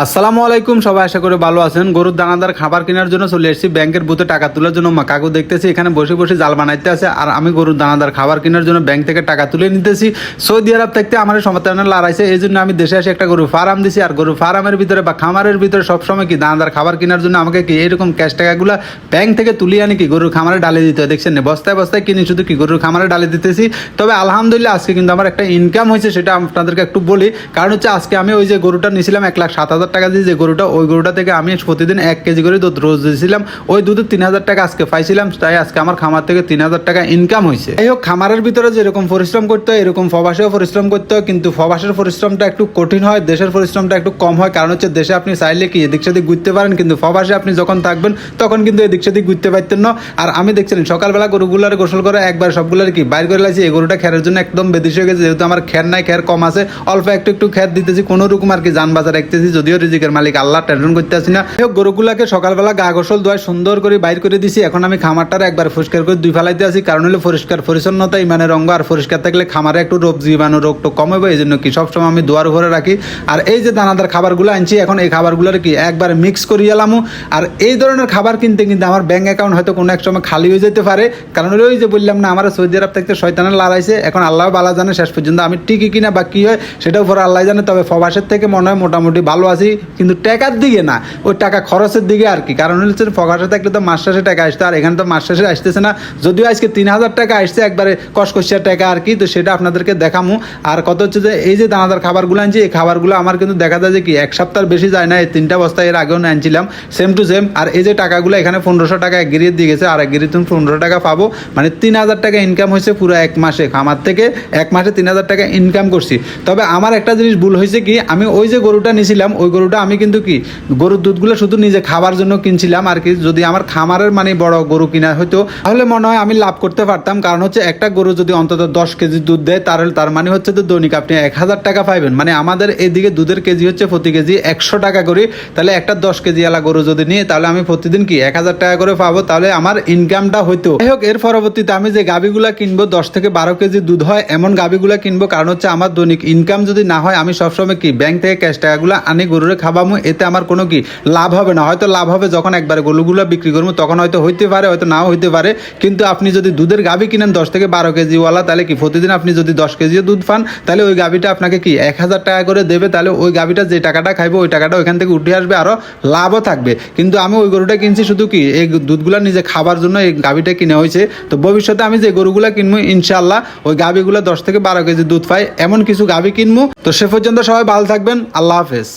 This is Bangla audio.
আসসালামু আলাইকুম, সবাই আশা করে ভালো আছেন। গরুর দানাদার খাবার কেনার জন্য চলে এসেছি ব্যাংকের বুথে টাকা তোলার জন্য। কাকু দেখতেছি, এখানে বসে বসে জাল বানাইতে আছে। আর আমি গরুর দানাদার খাবার কেনার জন্য ব্যাংক থেকে টাকা তুলে নিতেছি। সৌদি আরব থাকতে আমার সমাধান লড়াইছে এই জন্য আমি দেশে এসে একটা গরু ফার্ম দিছি। আর গরু ফার্মের ভিতরে বা খামারের ভিতরে সবসময় কি দানাদার খাবার কেনার জন্য আমাকে কি এরকম ক্যাশ টাকাগুলো ব্যাংক থেকে তুলে আনি কি গরুর খামারে ডালে দিতে হয়? দেখছেন? বস্তায় বস্তায় কিনি, শুধু কি গরুর খামারে ডালে দিতেছি। তবে আলহামদুলিল্লাহ আজকে কিন্তু আমার একটা ইনকাম হয়েছে, সেটা আপনাদেরকে একটু বলি। কারণ হচ্ছে আজকে আমি ওই যে গরুটা নিয়েছিলাম এক লাখ সাত হাজার হাজার টাকা দিয়ে যে গরুটা, ওই গরুটা থেকে আমি প্রতিদিন এক কেজি করে দুধ রোজ দিয়েছিলাম। ওই দুধে তিন হাজার টাকা আজকে পাইছিলাম, তাই আজকে আমার খামার থেকে তিন হাজার টাকা ইনকাম হয়েছে। যাই হোক, খামারের ভিতরে যেরকম পরিশ্রম করতে হয়, এরকম ফবাসেও পরিশ্রম করতে হয়, কিন্তু ফবাসের পরিশ্রমটা একটু কঠিন হয়, দেশের পরিশ্রমটা একটু কম হয়, কারণ হচ্ছে দেশে আপনি চাইলে কি এদিক সেদিক ঘুরতে পারেন, কিন্তু ফবাসে আপনি যখন থাকবেন, তখন কিন্তু এদিক সেদিক ঘুরতে পারতেন না। আর আমি দেখছিলেন, সকালবেলা গরুগুলার গোসল করে একবার সবগুলার কি বাইর করে লাগছি এই গরুটা খেরের জন্য একদম বেদিস হয়ে গেছে, যেহেতু আমার খের নাই, খের কম আছে, অল্প একটু একটু খের দিতেছি, কোনো রকম আর কি যান বাজার রাখতেছি, যদিও রিজিকের মালিক আল্লাহ টেনশন করতে আসি না গরুগুলাকে সকালবেলা গা গোসল ধোয় সুন্দর করে বাইর করে দিছি। এখন আমি খামারটার একবার পরিষ্কার করে দুই ফেলাইতে আসি কারণ হলো পরিষ্কার পরিচ্ছন্নতা, ইমানের রঙ আর পরিষ্কার থাকলে খামারে একটু রোগ জীবাণু রোগ টোগ কমাবে এই জন্য কি সবসময় আমি দোয়ার উপরে রাখি। আর এই যে দানাদার খাবারগুলো আনছি, এখন এই খাবারগুলোর কি একবার মিক্স করি এলামু। আর এই ধরনের খাবার কিনতে কিন্তু আমার ব্যাংক অ্যাকাউন্ট হয়তো কোনো এক সময় খালি হয়ে যেতে পারে। কারণ ওই যে বললাম না, আমার সৌদি আরব থাকতে শয়তানের লাড়াইছে। এখন আল্লাহ বালা জানে শেষ পর্যন্ত আমি টিকি কিনা বা কি হয় সেটাও পরে আল্লাহ জানে। তবে ফবাসের থেকে মনে হয় মোটামুটি ভালো আছি। কিন্তু টাকার দিকে না। ওই টাকা খরচের দিকে আর কি। কারণ হচ্ছে ফগাসে থাকলে তো মাস শেষে টাকা আসতো, আর এখানে তো মাস শেষে আসতেছে না। যদিও আজকে তিন হাজার টাকা আসছে, একবারে কসকসিয়ার টাকা আর কি, তো সেটা আপনাদেরকে দেখামু। আর কত হচ্ছে যে, এই যে দানাদার খাবারগুলো আনছি, এই খাবারগুলো আমার কিন্তু দেখা যায় যে কি, এক সপ্তাহ বেশি যায় না, এই তিনটা বস্তা এর আগেও আনছিলাম সেম টু সেম আর এই যে টাকাগুলো এখানে পনেরোশো টাকা এক গিরিয়ে দিয়ে গেছে, আর এক গিরি তুমি পনেরোশো টাকা পাবো। মানে তিন হাজার টাকা ইনকাম হয়েছে পুরো এক মাসে। খামার থেকে এক মাসে তিন হাজার টাকা ইনকাম করছি। তবে আমার একটা জিনিস ভুল হয়েছে কি, আমি ওই যে গরুটা নিয়েছিলাম ওই গরুটা আমি কিন্তু কি, গরুর দুধগুলো শুধু নিজে খাবার জন্য কিনছিলাম আর কি, যদি আমার খামারের মানে বড় গরু কিনা হতো তাহলে মনে হয় আমি লাভ করতে পারতাম। কারণ হচ্ছে একটা গরু যদি অন্তত দশ কেজি দুধ দেয়, তাহলে তার মানে হচ্ছে তো দৈনিক আপনি এক হাজার টাকা পাইবেন। মানে আমাদের এদিকে দুধের কেজি হচ্ছে প্রতি কেজি একশো টাকা করে। তাহলে একটা দশ কেজি আলা গরু যদি নিয়ে, তাহলে আমি প্রতিদিন কি এক হাজার টাকা করে পাবো? তাহলে আমার ইনকামটা হইতো। যাই হোক, এর পরবর্তীতে আমি যে গাবিগুলা কিনবো, দশ থেকে বারো কেজি দুধ হয়, এমন গাবিগুলা কিনবো। কারণ হচ্ছে আমার দৈনিক ইনকাম যদি না হয়, আমি সবসময় কি ব্যাংক থেকে ক্যাশ টাকাগুলো আনি গরুরে খাবামু, এতে আমার কোনো কি লাভ হবে না। হয়তো লাভ হবে যখন একবারে গরুগুলো বিক্রি করব তখন হয়তো হইতে পারে, হয়তো নাও হইতে পারে। কিন্তু আপনি যদি দুধের গাবি কিনেন দশ থেকে বারো কেজিওয়ালা তাহলে কি প্রতিদিন আপনি যদি দশ কেজিও দুধ পান, তাহলে ওই গাবিটা আপনাকে কি এক হাজার টাকা করে দেবে? তাহলে ওই গাবিটা যে টাকাটা খাইবে, ওই টাকাটা ওইখান থেকে উঠে আসবে আরও লাভও থাকবে। কিন্তু আমি ওই গরুটা কিনছি শুধু কি, এই দুধগুলা নিজে খাবার জন্য এই গাবিটা কিনে হয়েছে। তো ভবিষ্যতে আমি যে গরুগুলা কিনবো ইনশাল্লাহ ওই গাবিগুলো দশ থেকে বারো কেজি দুধ পাই, এমন কিছু গাবি কিনবো। তো সে পর্যন্ত সবাই ভালো থাকবেন, আল্লাহ হাফেজ।